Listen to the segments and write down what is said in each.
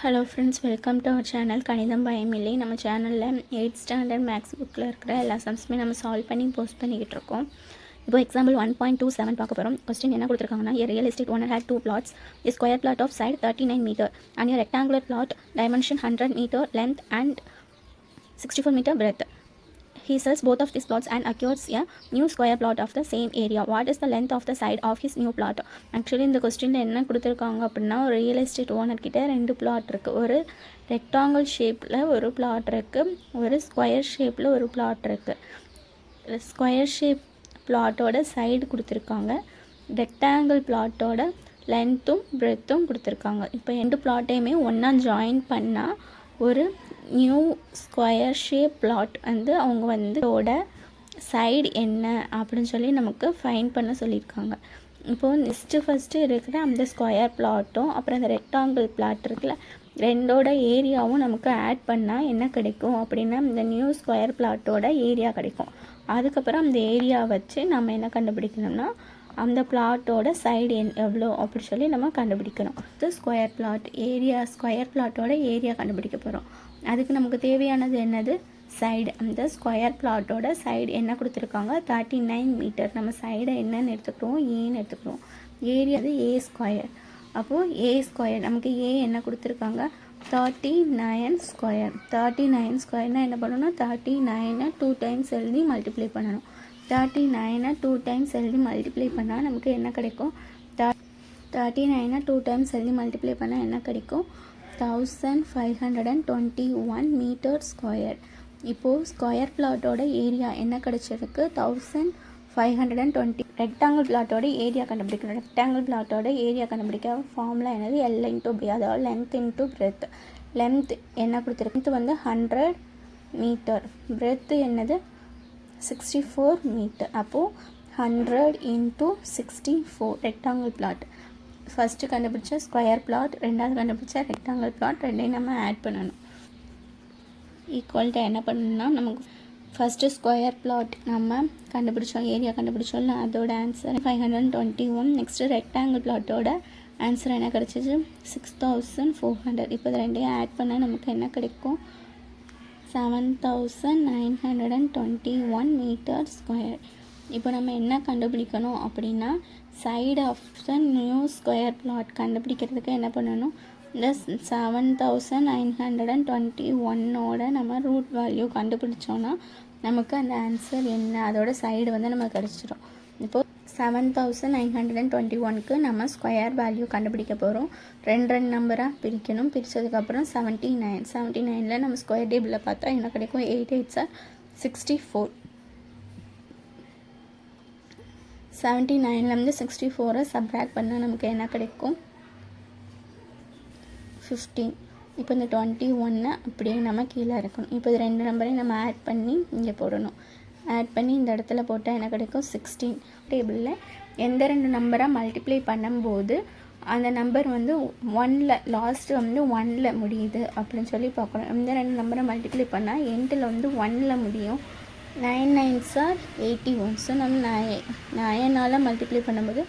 Hello friends welcome to our channel கணிதம் பயமில்லை நம்ம சேனலில் எயிட் ஸ்டாண்டர்ட் மேக்ஸ் புக்கில் இருக்கிற எல்லா சம்ஸுமே நம்ம சால்வ் பண்ணி போஸ்ட் பண்ணிக்கிட்டு இருக்கோம். இப்போ example one point two seven பார்க்க போகிறோம் கொஸ்டின் என்ன கொடுத்துருக்காங்கன்னா real estate one had two plots two plots a square plot of side 39 meter and a rectangular plot dimension 100 meter length and 64 meter breadth. He sells both of these plots and acquires a new square plot of the same area. What is the length of the side of his new plot? Actually இந்த கொஸ்டினில் என்ன கொடுத்துருக்காங்க அப்படின்னா ஒரு real estate owner கிட்ட ரெண்டு plot இருக்குது ஒரு ரெக்டாங்கிள் ஷேப்பில் ஒரு பிளாட் இருக்குது ஒரு ஸ்கொயர் ஷேப்பில் ஒரு பிளாட் இருக்குது ஸ்கொயர் ஷேப் பிளாட்டோட சைடு கொடுத்துருக்காங்க. ரெக்டாங்கிள் பிளாட்டோட லென்த்தும் பிரெத்தும் கொடுத்துருக்காங்க. இப்போ ரெண்டு பிளாட்டையுமே ஒன்றா ஜாயின் பண்ணால் ஒரு நியூ ஸ்கொயர் ஷேப் பிளாட் வந்து அவங்க வந்து சைடு என்ன அப்படின்னு சொல்லி நமக்கு ஃபைன் பண்ண சொல்லியிருக்காங்க. இப்போது நெக்ஸ்ட்டு ஃபஸ்ட்டு இருக்கிற அந்த ஸ்கொயர் பிளாட்டும் அப்புறம் அந்த ரெக்டாங்கிள் பிளாட் இருக்குல்ல ரெண்டோட ஏரியாவும் நமக்கு ஆட் பண்ணால் என்ன கிடைக்கும் அப்படின்னா இந்த நியூ ஸ்கொயர் பிளாட்டோட ஏரியா கிடைக்கும். அதுக்கப்புறம் அந்த ஏரியா வச்சு நம்ம என்ன கண்டுபிடிக்கணும்னா அந்த பிளாட்டோட சைடு என் எவ்வளோ அப்படின்னு சொல்லி நம்ம கண்டுபிடிக்கணும். இது ஸ்கொயர் பிளாட் ஏரியா ஸ்கொயர் பிளாட்டோட ஏரியா கண்டுபிடிக்க போகிறோம் அதுக்கு நமக்கு தேவையானது என்னது? சைடு அந்த ஸ்கொயர் பிளாட்டோட சைடு என்ன கொடுத்துருக்காங்க? தேர்ட்டி நைன் மீட்டர் நம்ம சைடை என்னென்னு எடுத்துக்கிறோம் ஏன்னு எடுத்துக்கிறோம் ஏரியா அது ஏ ஸ்கொயர் அப்போது ஏ ஸ்கொயர் நமக்கு ஏ என்ன கொடுத்துருக்காங்க? Thirty nine square thirty nine ஸ்கொயர்னால் என்ன பண்ணணும்? தேர்ட்டி நைனை டூ டைம்ஸ் எழுதி மல்டிப்ளை பண்ணணும். தேர்ட்டி நைனை டூ டைம்ஸ் எழுதி மல்டிப்ளை பண்ணால் நமக்கு என்ன கிடைக்கும்? தேர்ட்டி நைனை டூ டைம்ஸ் எழுதி மல்டிப்ளை பண்ணால் என்ன கிடைக்கும்? Thousand five hundred and twenty one metre square இப்போது ஸ்கொயர் பிளாட்டோட ஏரியா என்ன கிடைச்சிருக்கு? Thousand five hundred and twenty rectangle பிளாட்டோட area கண்டுபிடிக்கணும். ரெக்டாங்கிள் பிளாட்டோட ஏரியா கண்டுபிடிக்க ஃபார்முலா என்னது? எல் இன்ட்டு பி அதாவது லென்த் இன்ட்டு பிரெத் லென்த் என்ன கொடுத்துருக்கு? லென்த் வந்து ஹண்ட்ரட் மீட்டர் பிரெத்து என்னது? சிக்ஸ்டி ஃபோர் மீட்டர் அப்போது hundred into sixty four rectangle plot first கண்டுபிடிச்ச ஸ்கொயர் பிளாட் ரெண்டாவது கண்டுபிடிச்ச ரெக்டாங்கிள் பிளாட் ரெண்டையும் நம்ம ஆட் பண்ணணும். ஈக்குவல்ட்டாக என்ன பண்ணணும்னா நமக்கு ஃபஸ்ட்டு ஸ்கொயர் பிளாட் நம்ம கண்டுபிடிச்சோம் ஏரியா கண்டுபிடிச்சோம்ல அதோட answer five hundred twenty one next rectangle பிளாட்டோட answer என்ன கிடச்சிச்சு? சிக்ஸ் தௌசண்ட் ஃபோர் ஹண்ட்ரட் இப்போ இது ரெண்டையும் ஆட் பண்ணால் நமக்கு என்ன கிடைக்கும்? Seven thousand nine hundred and twenty one metre square இப்போ நம்ம என்ன கண்டுபிடிக்கணும் அப்படின்னா side of the new square plot கண்டுபிடிக்கிறதுக்கு என்ன பண்ணணும்? இந்த seven thousand nine hundred and twenty ஒன்னோட நம்ம ரூட் வேல்யூ கண்டுபிடிச்சோன்னா நமக்கு அந்த ஆன்சர் என்ன? அதோட சைடு வந்து நம்ம கிடச்சிரும். இப்போது seven thousand nine hundred and twenty ஒனுக்கு நம்ம ஸ்கொயர் வேல்யூ கண்டுபிடிக்க போகிறோம் ரெண்டு ரெண்டு நம்பராக பிரிக்கணும். பிரித்ததுக்கப்புறம் செவன்ட்டி நைன் செவன்ட்டி நைனில் நம்ம ஸ்கொயர் டேபிளில் பார்த்தா என்ன கிடைக்கும்? Eight eight sir sixty four seventy நைன்லேருந்து sixty ஃபோரை சப்ராக்ட் பண்ணால் நமக்கு என்ன கிடைக்கும்? ஃபிஃப்டீன் இப்போ இந்த டுவெண்ட்டி ஒன்னை அப்படியே நம்ம கீழே இருக்கணும். இப்போ இது ரெண்டு நம்பரையும் நம்ம ஆட் பண்ணி இங்கே போடணும். ஆட் பண்ணி இந்த இடத்துல போட்டால் என்ன கிடைக்கும்? சிக்ஸ்டீன் டேபிளில் எந்த ரெண்டு நம்பரை மல்டிப்ளை பண்ணும்போது அந்த நம்பர் வந்து ஒனில் லாஸ்ட்டு வந்து ஒனில் முடியுது அப்படின்னு சொல்லி பார்க்கணும். எந்த ரெண்டு நம்பரை மல்டிப்ளை பண்ணால் எண்டில் வந்து ஒனில் முடியும். Nine nine sir eighty one so நம்ம நய நயனால் மல்டிப்ளை பண்ணும்போது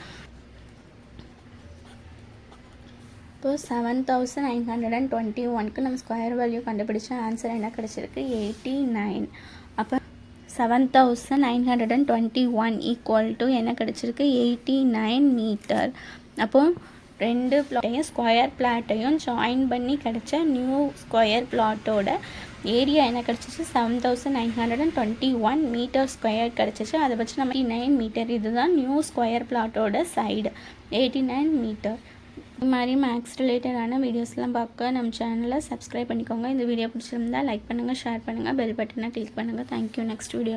இப்போது seven thousand nine hundred and twenty ஒனுக்கு நம்ம ஸ்கொயர் வேல்யூ கண்டுபிடிச்ச ஆன்சர் என்ன கிடச்சிருக்கு? எயிட்டி நைன் அப்போ seven thousand nine hundred and twenty one equal to என்ன கிடச்சிருக்கு? எயிட்டி நைன் மீட்டர் அப்போது ரெண்டு பிளாட்டையும் ஸ்கொயர் பிளாட்டையும் ஜாயின் பண்ணி கிடச்ச நியூ ஸ்கொயர் பிளாட்டோட ஏரியா என்ன கிடச்சிச்சு? Seven thousand nine hundred and twenty one metre square கிடச்சிச்சு. அதை வச்சு நம்ம நைன் மீட்டர் இதுதான் நியூ ஸ்கொயர் பிளாட்டோட சைடு எயிட்டி நைன் மீட்டர் இது மாதிரி மேக்ஸ் ரிலேட்டடான வீடியோஸ்லாம் பார்க்க நம்ம சேனலை சப்ஸ்கிரைப் பண்ணிக்கோங்க. இந்த வீடியோ பிடிச்சிருந்தா லைக் பண்ணுங்கள் ஷேர் பண்ணுங்கள் பெல் பட்டனை கிளிக் பண்ணுங்கள் தேங்க்யூ நெக்ஸ்ட் வீடியோ